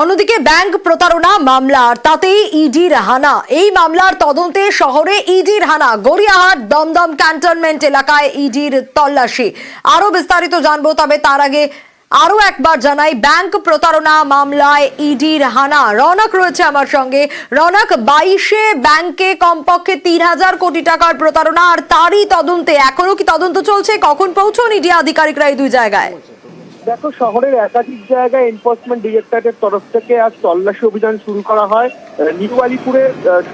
অন্যদিকে ব্যাংক প্রতারণা মামলার তাতেই ইডির হানা এই মামলার তদন্তে শহরে ইডির হানা গড়িয়াহাট দমদম ক্যান্টনমেন্ট এলাকায় ইডির তল্লাশি। আরও বিস্তারিত জানব, তবে তার আগে আরও একবার জানাই, ব্যাংক প্রতারণা মামলায় ইডির হানা রনক রয়েছে আমার সঙ্গে। রনক, বাইশে ব্যাংকে কমপক্ষে তিন হাজার কোটি টাকার প্রতারণা, আর তারই তদন্তে এখনও কি তদন্ত চলছে? কখন পৌঁছন ইডি আধিকারিকরা এই দুই জায়গায়? দেখো, শহরের একাধিক জায়গায় এনফোর্সমেন্ট ডিরেক্টরেটের তরফ থেকে আজ তল্লাশি অভিযান শুরু করা হয়। নিউ আলিপুরে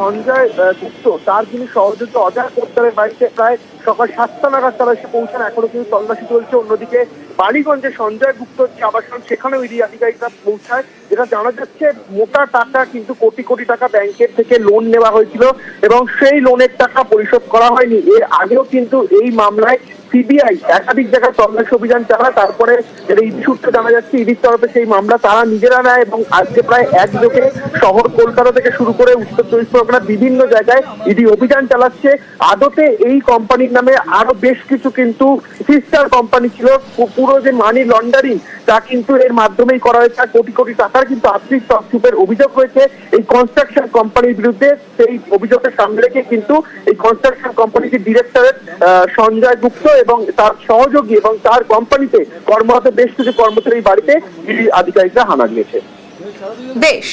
সঞ্জয় গুপ্ত তার যিনি সহযোগী অজয় পোদ্দারের বাড়িতে প্রায় সকাল সাতটা নাগাদ তারা এসে পৌঁছান। এখনও কিন্তু তল্লাশি চলছে। অন্যদিকে বালিগঞ্জে সঞ্জয় গুপ্তর যে আবাসন, সেখানেও ইডি আধিকারিকরা পৌঁছায়। যেটা জানা যাচ্ছে, মোটা টাকা কিন্তু কোটি কোটি টাকা ব্যাংকের থেকে লোন নেওয়া হয়েছিল এবং সেই লোনের টাকা পরিশোধ করা হয়নি। এর আগেও কিন্তু এই মামলায় সিবিআই একাধিক জায়গায় তল্লাশি অভিযান চালায়। তারপরে ইডি সূত্রে জানা যাচ্ছে ইডির তরফে সেই মামলা তারা নিজেরা নেয় এবং আজকে প্রায় শহর কলকাতা থেকে শুরু করে উত্তর চব্বিশ পরগনা বিভিন্ন জায়গায় ইডি অভিযান চালাচ্ছে। আদতে এই কোম্পানির নামে আরও বেশ কিছু কিন্তু সিস্টার কোম্পানি ছিল। পুরো যে মানি লন্ডারিং তা কিন্তু এর মাধ্যমেই করা হয়েছে। কোটি কোটি টাকার কিন্তু আর্থিক অভিযোগ রয়েছে। এই কনস্ট্রাকশন কোম্পানির বিরুদ্ধে সেই অভিযোগের সামনে রেখে কিন্তু এই কনস্ট্রাকশন কোম্পানির ডিরেক্টরের সঞ্জয় গুপ্ত এবং তার সহযোগী এবং তার কোম্পানিতে কর্মরত বেশ কিছু কর্মচারী বাড়িতে ইডি আধিকারিকরা হানা দিয়েছে। বেশ।